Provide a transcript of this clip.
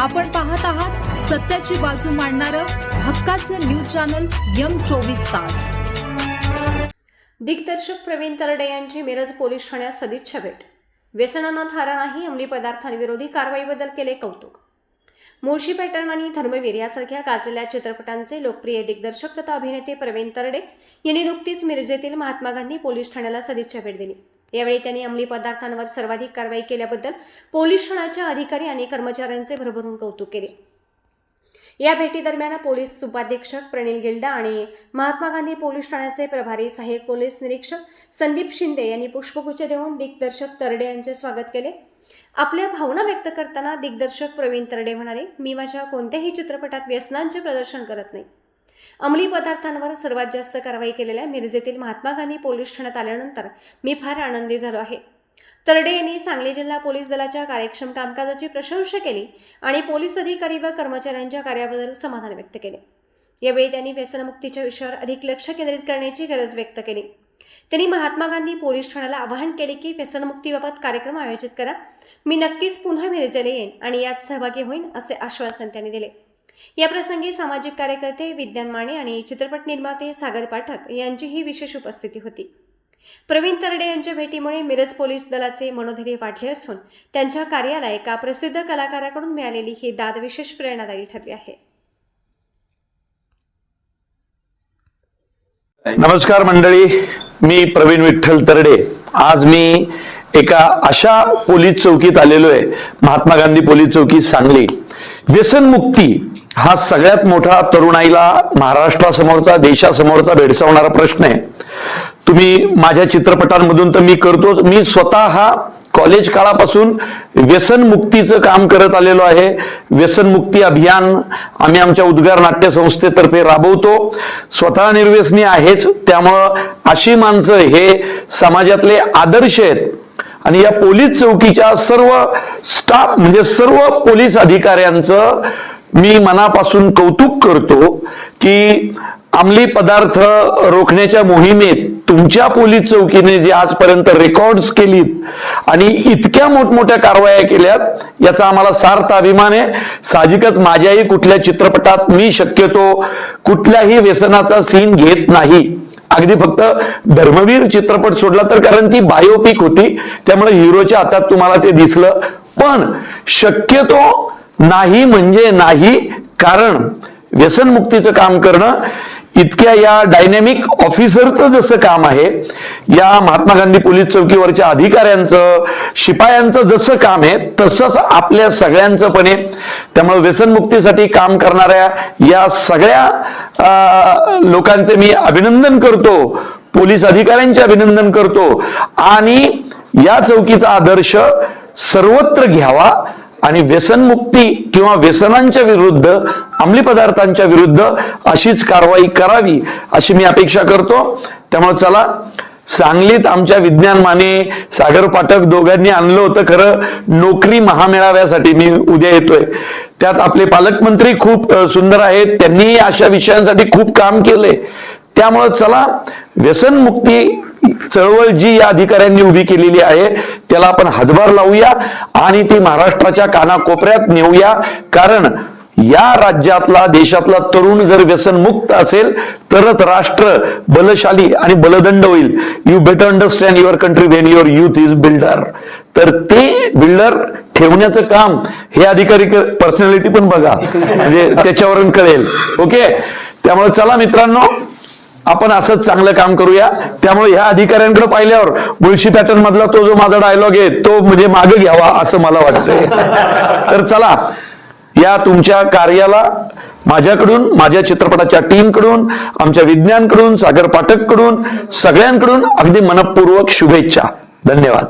आपण पाहत आहात सत्याची बाजू मांडणारं हक्काचं न्यूज चॅनल यम चोवीस तास. दिग्दर्शक प्रवीण तरडे यांची मिरज पोलीस ठाण्यात सदिच्छा भेट. व्यसनांना थारा नाही अंमली पदार्थांविरोधी कारवाईबद्दल केले कौतुक. मुळशी पॅटर्न आणि धर्मवीर यासारख्या गाजलेल्या चित्रपटांचे लोकप्रिय दिग्दर्शक तथा अभिनेते प्रवीण तरडे यांनी नुकतीच मिरजेतील महात्मा गांधी पोलीस ठाण्याला सदिच्छा भेट दिली. यावेळी त्यांनी अंमली पदार्थांवर सर्वाधिक कारवाई केल्याबद्दल पोलीस ठाण्याच्या अधिकारी आणि कर्मचाऱ्यांचे भरभरून कौतुक केले. या भेटीदरम्यान पोलीस उपाधीक्षक प्रणिल गिल्डा आणि महात्मा गांधी पोलीस ठाण्याचे प्रभारी सहाय्यक पोलीस निरीक्षक संदीप शिंदे यांनी पुष्पगुच्छ देऊन दिग्दर्शक तरडे यांचे स्वागत केले. आपल्या भावना व्यक्त करताना दिग्दर्शक प्रवीण तरडे म्हणाले मी माझ्या कोणत्याही चित्रपटात व्यसनांचे प्रदर्शन करत नाही. अंमली पदार्थांवर सर्वात जास्त कारवाई केलेल्या मिरजेतील महात्मा गांधी पोलीस ठाण्यात आल्यानंतर मी फार आनंदी झालो आहे. तरडे यांनी सांगली जिल्हा पोलीस दलाच्या कार्यक्षम कामकाजाची प्रशंसा केली आणि पोलीस अधिकारी व कर्मचाऱ्यांच्या कार्याबद्दल समाधान व्यक्त केले. यावेळी त्यांनी व्यसनमुक्तीच्या विषयावर अधिक लक्ष केंद्रित करण्याची गरज व्यक्त केली. त्यांनी महात्मा गांधी पोलीस ठाण्याला आवाहन केले की व्यसनमुक्तीबाबत कार्यक्रम आयोजित करा. मी नक्कीच पुन्हा मिरजेला येईन आणि यात सहभागी होईन असे आश्वासन त्यांनी दिले. याप्रसंगी सामाजिक कार्यकर्ते विद्यान माने आणि चित्रपट निर्माते सागर पाठक यांचीही विशेष उपस्थिती होती. प्रवीण तरडे यांच्या भेटीमुळे मिरज पोलीस दलाचे मनोधैर्य वाढले असून त्यांच्या कार्याला एका प्रसिद्ध कलाकाराकडून मिळालेली ही दाद विशेष प्रेरणादायी ठरली आहे. नमस्कार मंडळी मी प्रवीण विठ्ठल तरडे. आज मी एका अशा पोलीस चौकीत आलेलो आहे महात्मा गांधी पोलीस चौकी सांगली. व्यसनमुक्ती हा सगळ्यात मोठा तरुणाईला महाराष्ट्रासमोरचा देशासमोरचा भेडसावणारा प्रश्न आहे. तुम्ही माझ्या चित्रपटांमधून तर मी करतो मी स्वतः हा कॉलेज काळापासून व्यसनमुक्तीचं काम करत आलेलो आहे. व्यसनमुक्ती अभियान आम्ही आमच्या उद्गार नाट्य संस्थेतर्फे राबवतो. स्वतः निर्व्यसनी आहेच. त्यामुळं अशी माणसं हे समाजातले आदर्श आहेत. आणि या पोलीस चौकीच्या सर्व स्टाफ म्हणजे सर्व पोलीस अधिकाऱ्यांचं मी मनापासून कौतुक करतो की अंमली पदार्थ रोखण्याच्या मोहिमेत तुमच्या पोलीस चौकीने जे आजपर्यंत रेकॉर्ड्स केलीत आणि इतक्या मोठमोठ्या कारवाया केल्यात याचा आम्हाला सार्थ अभिमान आहे. साहजिकच माझ्याही कुठल्या चित्रपटात मी शक्यतो कुठल्याही व्यसनाचा सीन घेत नाही. अगदी फक्त धर्मवीर चित्रपट सोडला तर कारण ती बायोपिक होती. त्यामुळे हिरोच्या हातात तुम्हाला ते दिसलं. पण शक्यतो नाही म्हणजे नाही कारण व्यसनमुक्तीचं काम करणं इतक्या या डायनॅमिक ऑफिसरचं जसं काम आहे या महात्मा गांधी पोलीस चौकीवरच्या अधिकाऱ्यांचं शिपायांचं जसं काम आहे तसंच आपल्या सगळ्यांचं पण आहे. त्यामुळे व्यसनमुक्तीसाठी काम करणाऱ्या या सगळ्या लोकांचे मी अभिनंदन करतो. पोलीस अधिकाऱ्यांचे अभिनंदन करतो. आणि या चौकीचा आदर्श सर्वत्र घ्यावा. आणि व्यसनमुक्ती किंवा व्यसनांच्या विरुद्ध अंमली पदार्थांच्या विरुद्ध अशीच कारवाई करावी अशी मी अपेक्षा करतो. त्यामुळे चला सांगलीत आमच्या विज्ञान माने सागर पाठक दोघांनी आणलं होतं खरं नोकरी महामेळाव्यासाठी मी उद्या येतोय. त्यात आपले पालकमंत्री खूप सुंदर आहेत त्यांनी अशा विषयांसाठी खूप काम केलंय. त्यामुळं चला व्यसनमुक्ती चळवळ जी या अधिकाऱ्यांनी उभी केलेली आहे त्याला आपण हातभार लावूया आणि ती महाराष्ट्राच्या कानाकोपऱ्यात नेऊया. कारण या राज्यातला देशातला तरुण जर व्यसनमुक्त असेल तरच राष्ट्र बलशाली आणि बलदंड होईल. You better understand your country when your youth is builder तर ते बिल्डर ठेवण्याचं काम हे अधिकारी पर्सनॅलिटी पण बघा. म्हणजे त्याच्यावरून कळेल. ओके त्यामुळे चला मित्रांनो आपण असंच चांगलं काम करूया. त्यामुळे ह्या अधिकाऱ्यांकडे पाहिल्यावर मुळशी पॅटर्न मधला तो जो माझा डायलॉग आहे तो म्हणजे मागे घ्यावा असं मला वाटतंय. तर चला या तुमच्या कार्याला माझ्याकडून माझ्या चित्रपटाच्या टीमकडून आमच्या विज्ञानकडून सागर पाठककडून सगळ्यांकडून अगदी मनपूर्वक शुभेच्छा. धन्यवाद.